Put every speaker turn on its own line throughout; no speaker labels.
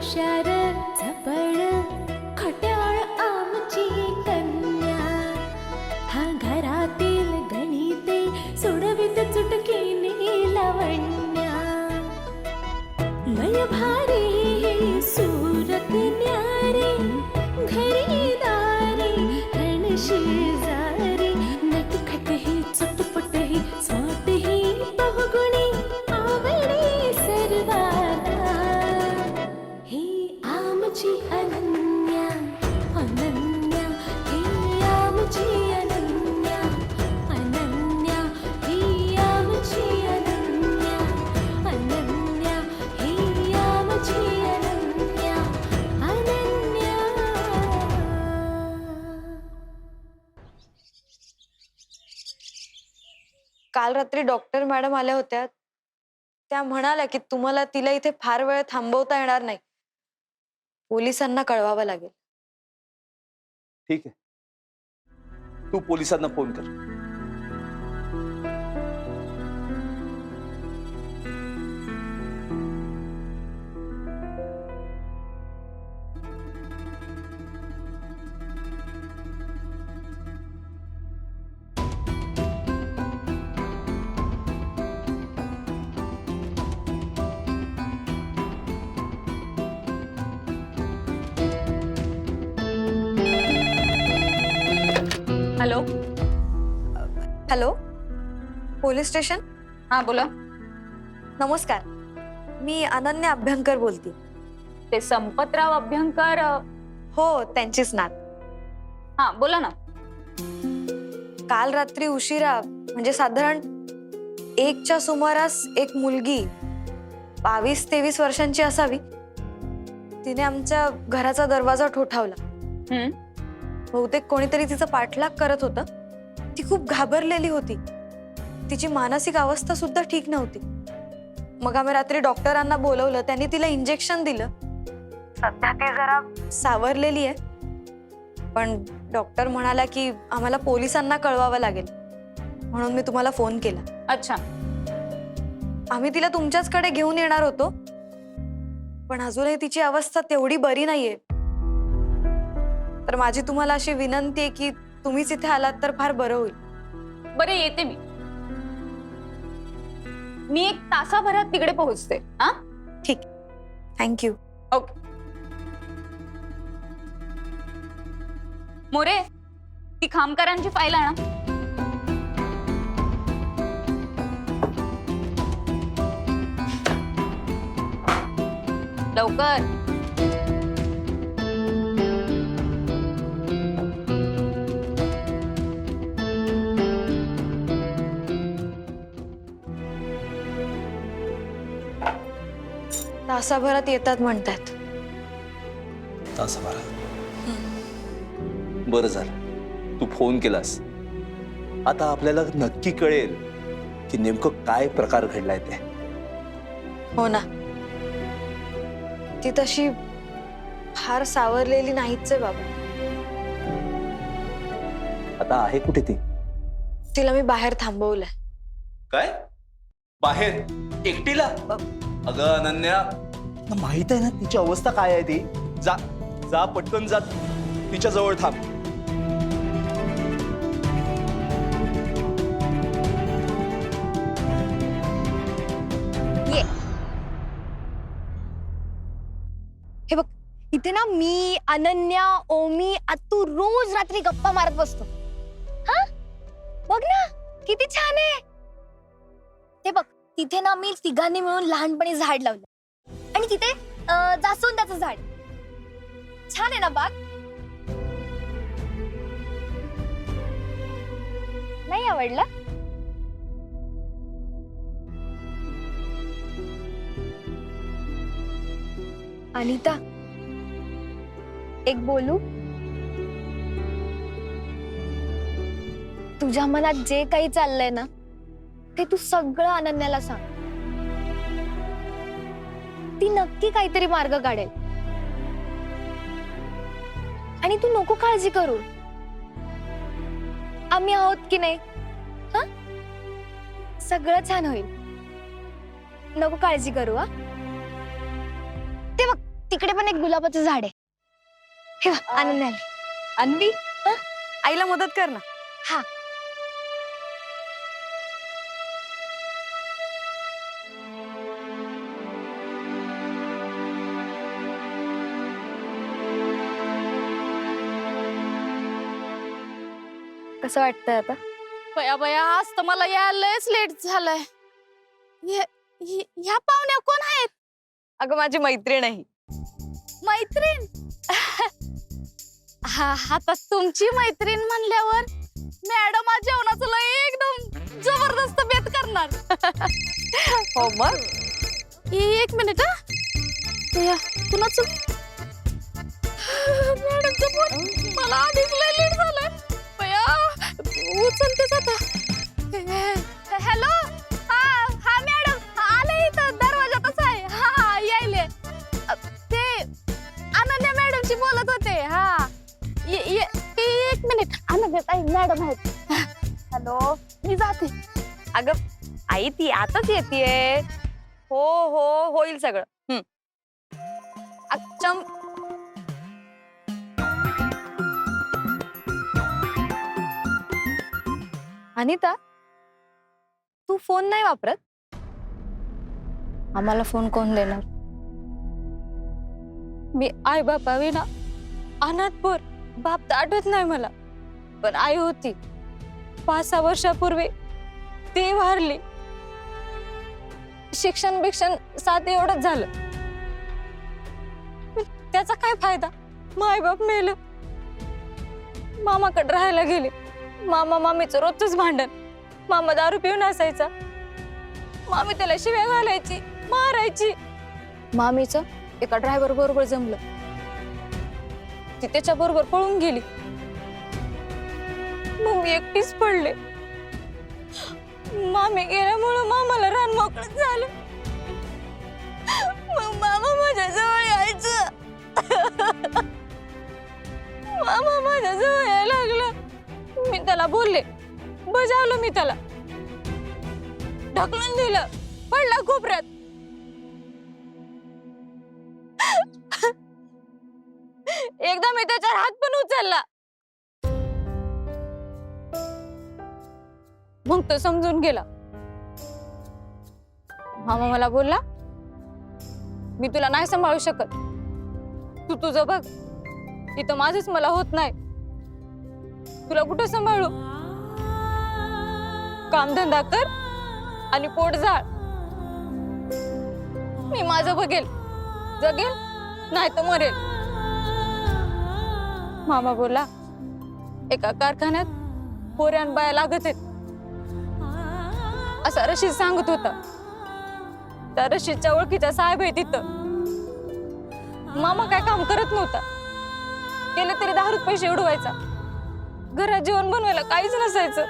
shadow आमची अनन्या अनन्या हे आमची अनन्या अनन्या हे आमची अनन्या अनन्या ही आमची अनन्या अनन्या
काल रात्री डॉक्टर मॅडम आल्या होत्या. त्या म्हणाल्या की तुम्हाला तिला इथे फार वेळ थांबवता येणार नाही. पोलिसांना कळवावं लगे
ठीक है तू पोलिसांना फ़ोन कर.
हॅलो?
हॅलो? Police station?
हा बोला.
नमस्कार. मी अनन्या अभ्यंकर बोलते.
ते संपतराव अभ्यंकर अ,
हो त्यांचीच नात
हा बोला ना.
काल रात्री उशिरा म्हणजे साधारण एकच्या सुमारास एक मुलगी बावीस तेवीस वर्षांची असावी. तिने आमच्या घराचा दरवाजा ठोठावला.
हम्म,
बहुतेक कोणीतरी तिचा पाठलाग करत होतं. ती खूप घाबरलेली होती. तिची मानसिक अवस्था सुद्धा ठीक नव्हती. मग आम्ही रात्री डॉक्टरांना बोलवलं त्यांनी तिला इंजेक्शन दिलं. सध्या ती जरा सावरलेली आहे. पण डॉक्टर म्हणाला की आम्हाला पोलिसांना कळवावं लागेल. म्हणून मी तुम्हाला फोन केला.
अच्छा.
आम्ही तिला तुमच्याचकडे घेऊन येणार होतो. पण अजूनही तिची अवस्था तेवढी बरी नाहीये. तर माझी तुम्हाला अशी विनंती आहे की तुम्हीच इथे आलात तर फार बरं होईल.
बरे येते मी. मी एक तासाभरात तिकडे पोहोचते. हा?
ठीक. थँक्यू
ओके मोरे ती खामकरांची फाईल आणा. लवकर.
तासाभरात येतात म्हणतात.
तासाभरात? बरं झालं. तू फोन केलास. आता आपल्याला नक्की कळेल की नेमकं काय प्रकार घडलाय ते.
हो ना. ती तशी फार सावरलेली नाहीच आहे बाबा.
आता आहे कुठे ती?
तिला मी बाहेर थांबवलंय.
काय? बाहेर? एकटीला? अगं अनन्या. माहीत आहे ना तिची अवस्था काय आहे ती? जा जा पटकन जा. तिच्या जवळ थांब.
हे बघ इथे ना मी अनन्या ओमी आतू रोज रात्री गप्पा मारत बसतो. हा? बघ ना किती छान आहे. हे बघ तिथे ना मी तिघांनी मिळून लहानपणी झाड लावलं. आणि तिथे अं, जास्वंदाचं झाड. छान आहे ना बाग? नाही आवडला? अनिता. एक बोलू? तुझ्या मनात जे काही चाललंय ना ते तू सगळं अनन्याला सांग. ती नक्की काहीतरी मार्ग काढेल. आणि तू नको काळजी करू. आम्ही आहोत की नाही? हा? सगळं छान होईल. नको काळजी करू हा? तिकडे पण एक गुलाबाचं झाड आहे. हे बघ, आली
अन्वी? आईला मदत कर ना.
हा.
कसं वाटतंय आता?
बया बया आज तर मला यायलाच लेट झालंय. हे- हे- ह्या पाहुण्या कोण आहेत?
अगं माझी मैत्रीण आहे ही.
मैत्रीण? हा आता तुमची मैत्रीण म्हणल्यावर मॅडम आज जेवणाचं लय एकदम जबरदस्त बेत करणार.
हो मग?
ए- एक मिनिट हा. या, कुणाचं? मॅडमचं फोन मला आधीच लय लेट बया उचलतेच आता हॅलो हा हा मॅडम आले इथं दरवाजातच आहे. हा हा यायले. अ, ते अनन्या मॅडमशी बोलत होते. हा. ये- ये- एक मिनिट. अनन्या ताई मॅडम आहेत. हॅलो मी जाते.
अगं आई ती आताच येते हो हो होईल सगळं. हम्म. चम अनिता तू फोन नाही वापरत? आम्हाला फोन कोण देणार?
मी आई बापा विना अनाथपूर बाप तर आठवत नाही मला. पण आई होती. पाच सहा वर्षापूर्वी ती वारली. शिक्षण बिक्षण साथ एवढंच झालं. त्याचा काय फायदा? माय बाप मेलं. मामाकडे राहायला गेले. मामा मामीचं रोजच भांडण. मामा दारू पिऊन असायचा. मामी त्याला शिव्या घालायची मारायची. मामीचं एका ड्रायव्हर बरोबर जमलं. ती त्याच्या बरोबर पळून गेली. मग मी एकटीच पडले. मामी गेल्यामुळं मामाला रान मोकळत झालं. मग मामा माझ्या जवळ यायचं. मामा माझ्या जवळ यायला लागला. मी त्याला बोलले. बजावलं मी त्याला. ढकलून दिलं. पडला कोपऱ्यात एकदा मी त्याच्यावर हात पण उचलला. मग तो समजून गेला. मामा मला बोलला मी तुला नाही सांभाळू शकत. तू तुझं बघ. इथं माझंच मला होत नाही. तुला कुठं सांभाळू? कामधंदा कर आणि पोट जाळ मी माझं बघेल. जगेल नाही तर मरेल. मामा बोला एका कारखान्यात पोऱ्यान बाया लागत आहेत. असा रशीद सांगत होता. त्या रशीदच्या ओळखीचा साहेब आहे तिथं. मामा काय काम करत नव्हता. केलं तरी दहा रुपये पैसे उडवायचा. घरात जेवण बनवायला काहीच नसायचं.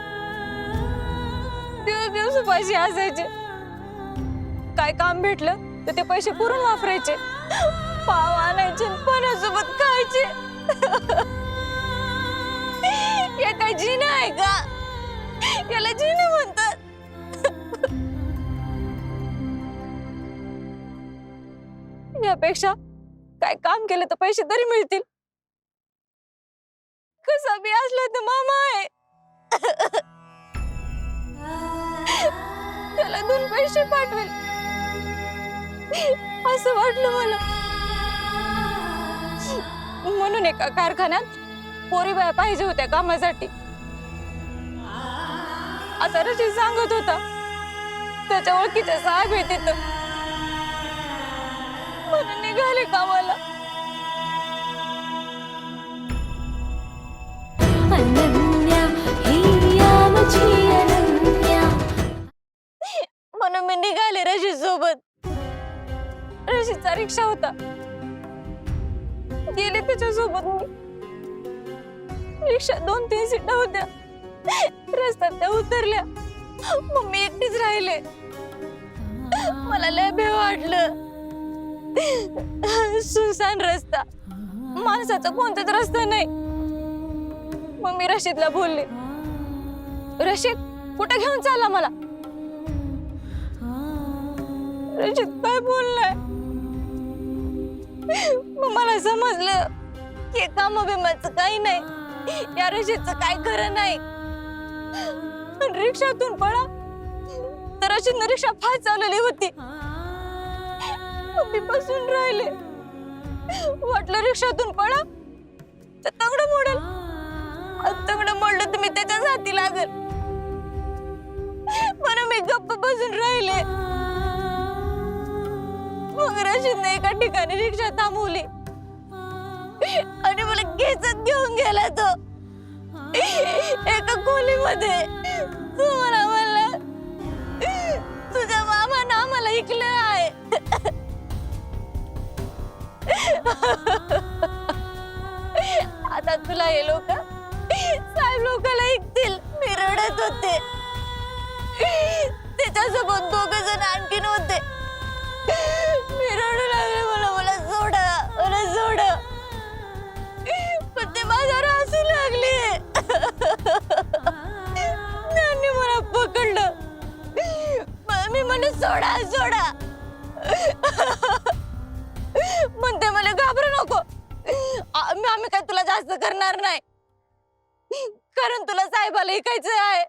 दिवस दिवस पैसे असायचे काय काम भेटलं तर ते पैसे पुरून वापरायचे. पाव आणायचे आणि पाण्यासोबत खायचे. या काय जिना आहे का? याला जिना म्हणतात. यापेक्षा काय काम केलं तर पैसे तरी मिळतील. कसा बी असला तर मामा आहे. त्याला दोन पैसे पाठवेल. असं वाटलं मला. म्हणून एका कारखान्यात पोरी बाया पाहिजे होत्या कामासाठी. असं रशीद सांगत होता. त्याच्या ओळखीच्या साहेब आहे तिथं. म्हणून निघाले कामाला. म्हणून मी निघाले रशीद सोबत. रशीदचा रिक्षा होता. गेले त्याच्या सोबत मी. रिक्षा दोन तीन सीटा होत्या. रस्त्यात त्या उतरल्या. मग मी एकटीच राहिले. मला लय भेव वाटलं. सुनसान रस्ता. माणसाचा कोणताच रस्ता नाही. मग मी रशीदला बोलले रशीद कुठं घेऊन चालला मला? रशीद काय बोललाय? मला समजलं की काम बिमाचं काही नाही. या रशीदच काय खरं नाही. पण रिक्षातून पळा. तर रशीदनं रिक्षा फार चालवली होती. मी बसून राहिले. वाटलं रिक्षातून पळा. तर तगड मोडल. आणि तगड मोडलं तुम्ही त्याच्याच हाती लागल. म्हणून मी गप्प बसून राहिले. मग रशीदने एका ठिकाणी रिक्षा थांबवली. आणि मला घेचत घेऊन गेला तो. एका खोलीमध्ये. तो मला म्हणला तुझ्या मामानं आम्हाला ऐकलं आहे. आता तुला हे लोक साहेब लोकांना ऐकतील मी रडत होते. त्याच्यासोबत दोघ जण आणखीन होते. मी रडू लागले. मला मला सोडा मला सोडा पण ते माझ्यावर हसू लागले. त्यांनी मला पकडलं. मी म्हणे सोडा सोडा म्हणते मला घाबरू नको. आम्ही काय तुला जास्त करणार नाही. कारण तुला साहेबाला ऐकायचं आहे.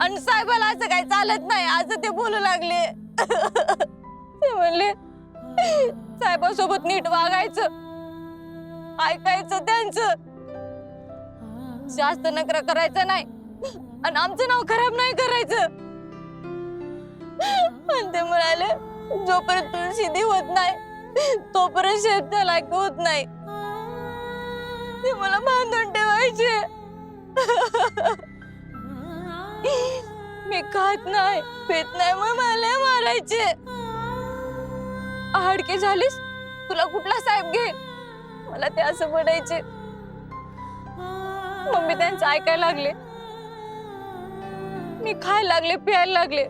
आणि साहेबाला असं काही चालत नाही असं ते बोलू लागले. ते म्हणले साहेबासोबत नीट वागायचं ऐकायचं त्यांचं. जास्त नकरा करायचं नाही. आणि आमचं नाव खराब नाही करायचं. आणि ते म्हणाले जोपर्यंत तुला सिद्धी होत नाही तोपर्यंत शेत लायक होत नाही. ते मला बांधून ठेवायचे. मी खात नाही पेत नाही मग मला मारायचे. हाडके झालीस? तुला कुठला साहेब घे? मला ते असं म्हणायचे. मम्मी त्यांचं ऐकायला लागले. मी खायला लागले प्यायला लागले.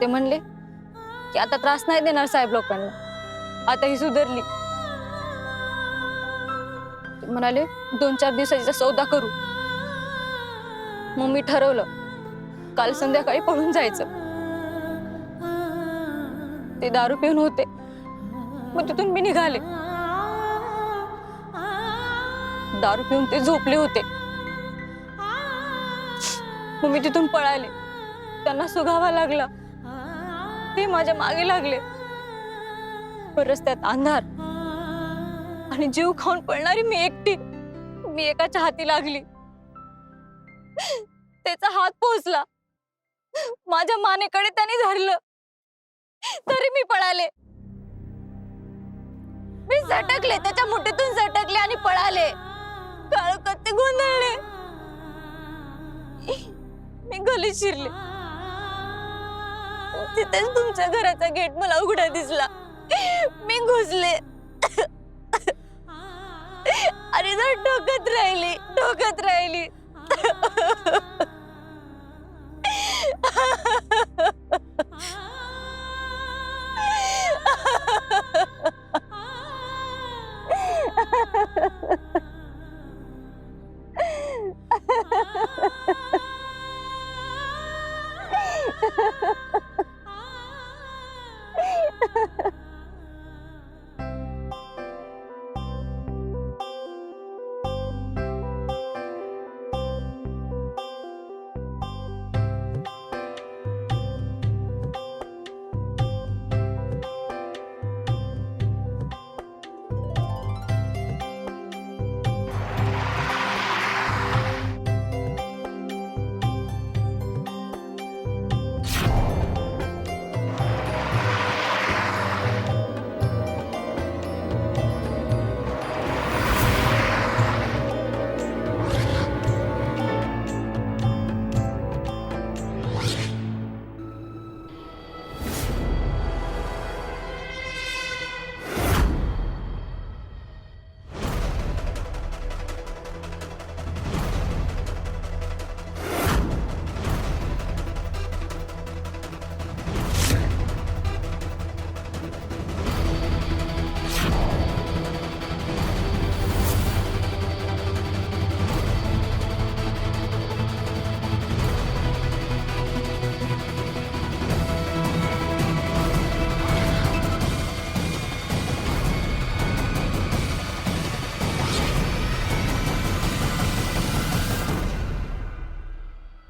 ते म्हणले की आता त्रास नाही देणार साहेब लोकांना. आता ही सुधारली. म्हणाले दोन चार दिवसाचा सौदा करू. मग मी ठरवलं काल संध्याकाळी पळून जायचं. ते दारू पिऊन होते. मग तिथून मी निघाले. दारू पिऊन ते झोपले होते. मग मी तिथून पळाले. त्यांना सुगावा लागला. ते माझ्या मागे लागले. रस्त्यात अंधार. आणि जीव खाऊन पळणारी मी एकटी. मी एकाच्या हाती लागली. त्याचा हात पोहोचला माझ्या मानेकडे त्याने धरलं. तरी मी पळाले. मी झटकले त्याच्या मुठीतून झटकले आणि पळाले. काळ कत्ते गोंधळले. मी गली शिरले. तिथेच तुमच्या घराचा गेट मला उघडा दिसला. मी घुसले. आणि जर ठोकत राहिली ठोकत राहिली.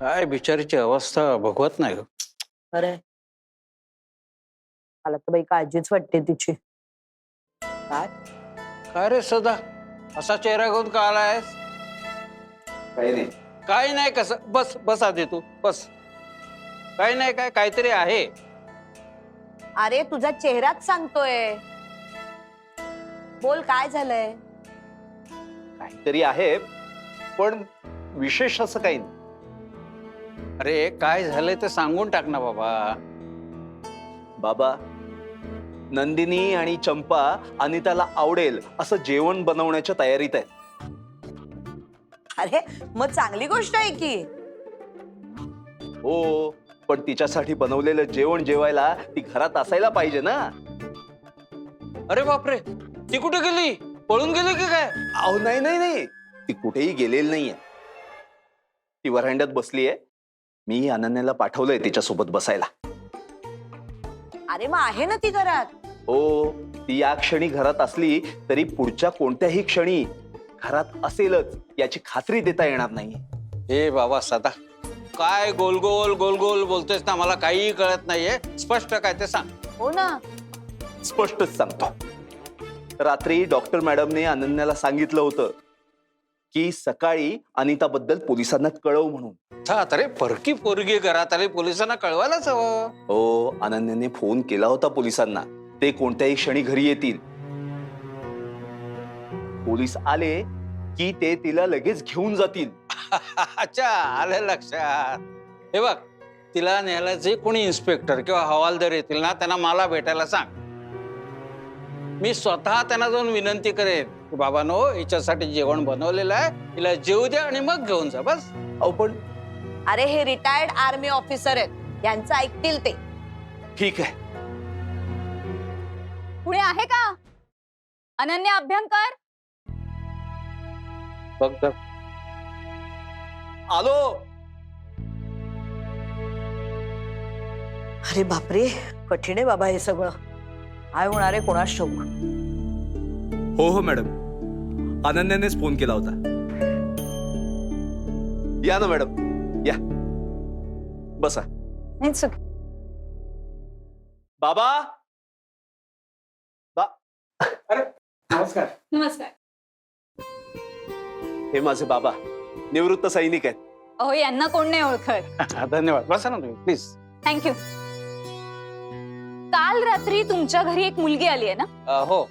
काय बिचारीची अवस्था भगवत नाही ग
अरे. मला तर बाई काळजीच वाटते तिची.
काय? रे सदा? असा चेहरा घेऊन का आलायस?
काही नाही.
काय नाही कसं? बस बस आधी तू बस. काय नाही काय काहीतरी आहे.
अरे तुझा चेहराच सांगतोय. बोल काय झालंय?
काहीतरी आहे पण विशेष असं काही नाही.
अरे काय झालंय ते सांगून टाक ना बाबा.
बाबा नंदिनी आणि चंपा अनिताला आवडेल असं जेवण बनवण्याच्या तयारीत आहे
अरे मग चांगली गोष्ट आहे की?
हो पण तिच्यासाठी बनवलेलं जेवण जेवायला ती घरात असायला पाहिजे ना.
अरे बापरे ती कुठे गेली? पळून गेली की काय?
अहो नाही नाही नाही. ती कुठेही गेलेली नाहीये. ती वरांड्यात बसलीये. मी अनन्याला पाठवलंय तिच्यासोबत बसायला.
अरे मग आहे ना ती घरात.
हो ती या क्षणी घरात असली तरी पुढच्या कोणत्याही क्षणी घरात असेलच याची खात्री देता येणार नाही.
ए बाबा सदा काय गोल गोल गोल गोल बोलतोयस ना मला काहीही कळत नाहीये. स्पष्ट काय ते सांग.
हो ना.
स्पष्टच सांगतो. रात्री डॉक्टर मॅडमने अनन्याला सांगितलं होतं की सकाळी अनिताबद्दल पोलिसांना कळव म्हणून.
अरे परकी पोरगी घरात. आली पोलिसांना कळवायलाच हवं.
हो अनन्याने फोन केला होता पोलिसांना. ते कोणत्याही क्षणी घरी येतील. पोलीस आले की ते तिला लगेच घेऊन जातील.
अच्छा आलं लक्षात. हे बघ तिला न्यायला जे कोणी इन्स्पेक्टर किंवा हवालदार येतील ना त्यांना मला भेटायला सांग. मी स्वतः त्यांना जाऊन विनंती करेन. की बाबानो हिच्यासाठी जेवण बनवलेलं आहे. हिला जेवू द्या आणि मग घेऊन जा बस.
अहो पण
अरे हे रिटायर्ड आर्मी ऑफिसर आहेत. यांचं ऐकतील ते.
ठीक आहे.
पुढे आहे का? अनन्या अभ्यंकर?
बघ तर.
आलो!
अरे बापरे कठीण आहे बाबा हे सगळं. काय होणार आहे कोणास ठाऊक?
हो हो मॅडम. अनन्यानेच फोन केला होता. या ना मॅडम. या. बसा. बाबा? बा
नमस्कार.
नमस्कार.
हे माझे बाबा. निवृत्त सैनिक आहेत.
अहो यांना कोण नाही ओळखत?
धन्यवाद. बसा ना तुम्ही प्लीज
थँक्यू काल रात्री तुमच्या घरी एक मुलगी आली आहे ना?
हो.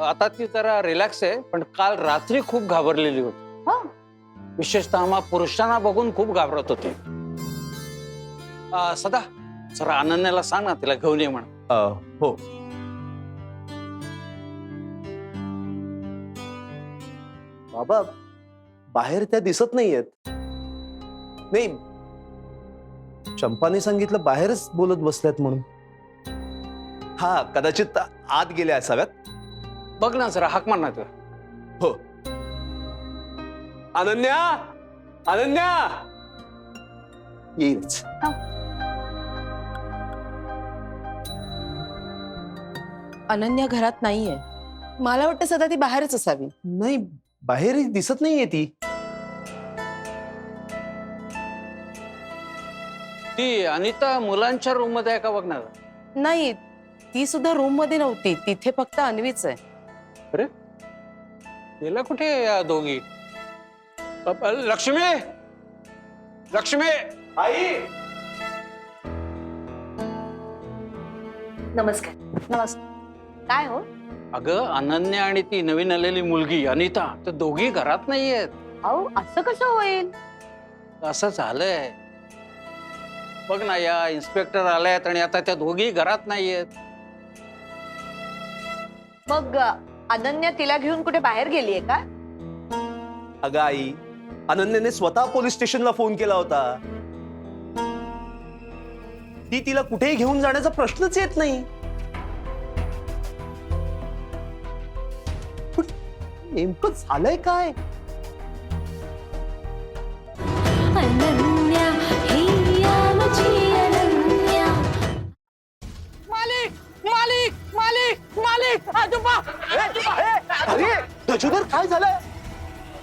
आता ती जरा रिलॅक्स आहे पण काल रात्री खूप घाबरलेली होती.
हो?
विशेषतः पुरुषांना बघून खूप घाबरत होती. अं, सदा जरा अनन्याला सांग ना तिला घेऊन ये म्हणा
अ, हो. बाबा बाहेर त्या दिसत नाहीयेत. नाही चंपाने सांगितलं बाहेरच बोलत बसल्यात म्हणून. हा कदाचित आत गेल्या असाव्यात.
बघ ना जरा हाक मार ना तुला
हो. अनन्या! अनन्या! येईलच.
अनन्या घरात नाहीये. मला वाटतं सदा ती बाहेरच असावी.
नाही बाहेर दिसत नाहीये ती.
ती अनिता मुलांच्या रूममध्ये आहे का बघ ना
नाही ती सुद्धा रूममध्ये नव्हती. तिथे फक्त अन्वीच आहे.
गेला कुठे या दोघी? अ, अ, लक्ष्मी? लक्ष्मी?
आई!
नमस्कार.
नमस्कार.
काय हो?
अगं अनन्या आणि ती नवीन आलेली मुलगी अनिता तर दोघी घरात नाहीयेत.
अहो असं कसं होईल?
असं झालंय. बघ ना या इन्स्पेक्टर आल्यात आणि आता त्या दोघी घरात नाहीयेत.
मग अनन्या तिला घेऊन कुठे बाहेर गेलीये का?
अगं आई अनन्याने स्वतः पोलीस स्टेशनला फोन केला होता. ती तिला कुठेही घेऊन जाण्याचा प्रश्नच येत नाही. पण नेमकं झालंय काय?
अनन्या
अरे गजोदर काय झालंय?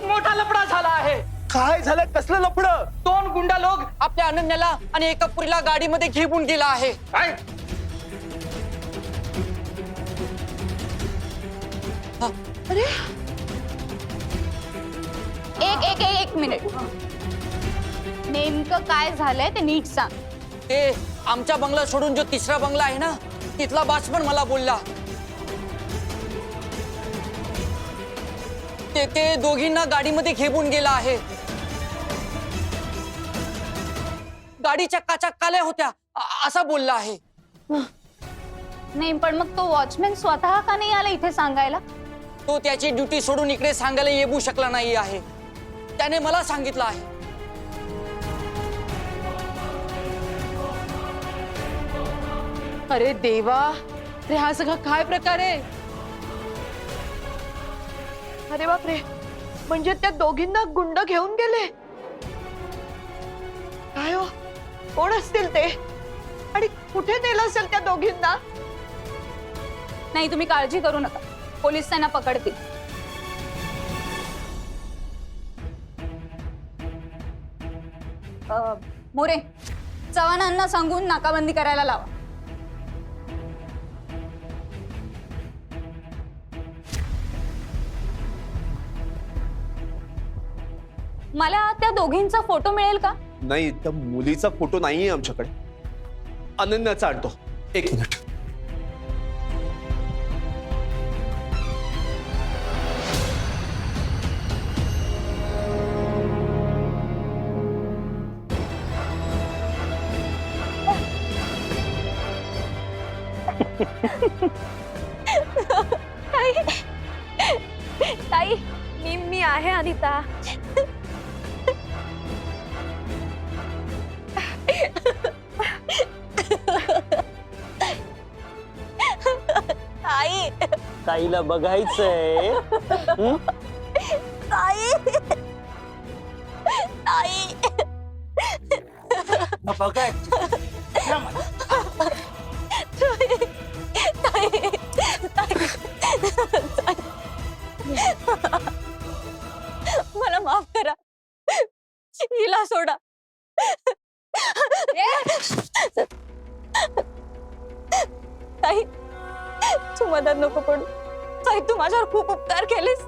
मोठा लपडा झाला आहे.
काय झालं कसलं लफडं?
दोन गुंडा लोक आपल्या अनन्याला आणि एका पुरीला गाडीमध्ये घेऊन गेला आहे.
काय?
एक एक एक एक मिनिट. नेमकं काय झालंय ते नीट सांग.
ते आमच्या बंगला सोडून जो तिसरा बंगला आहे ना तिथला बास पण मला बोलला. ते ते दोघींना गाडीमध्ये घेऊन गेला आहे. गाडीच्या काचा काल्या होत्या. अ- असा बोलला आहे.
नाही पण मग तो वॉचमॅन स्वतः का नाही आला इथे सांगायला?
तो त्याची ड्युटी सोडून इकडे सांगायला येऊ शकला नाही आहे. त्याने मला सांगितलं आहे.
अरे देवा अरे हा सगळा काय प्रकार आहे?
अरे बापरे. म्हणजे त्या दोघींना गुंड घेऊन गेले? काय हो? कोण असतील ते? आणि कुठे नेलं असेल त्या दोघींना?
नाही तुम्ही काळजी करू नका. पोलीस त्यांना पकडतील. अ, मोरे चव्हाणांना सांगून नाकाबंदी करायला लावा. मला त्या दोघींचा फोटो मिळेल का?
नाही त्या मुलीचा फोटो नाहीये आमच्याकडे. अनन्याचा आणतो. एक मिनिट.
ताई मी मी आहे अनिता
ताईला बघायचंय.
ताई. ताई.
बघाय
नको पडू. ताई तू माझ्यावर खूप उपकार केलेस.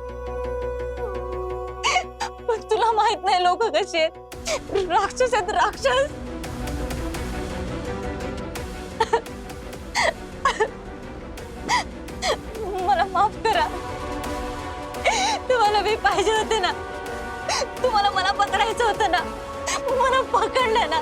पण तुला माहीत नाही लोक कशी आहेत. राक्षस आहेत राक्षस. मला माफ करा. तुम्हाला मी पाहिजे होते ना. तुम्हाला मला पकडायचं होतं ना. मला पकडलं ना.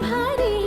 लय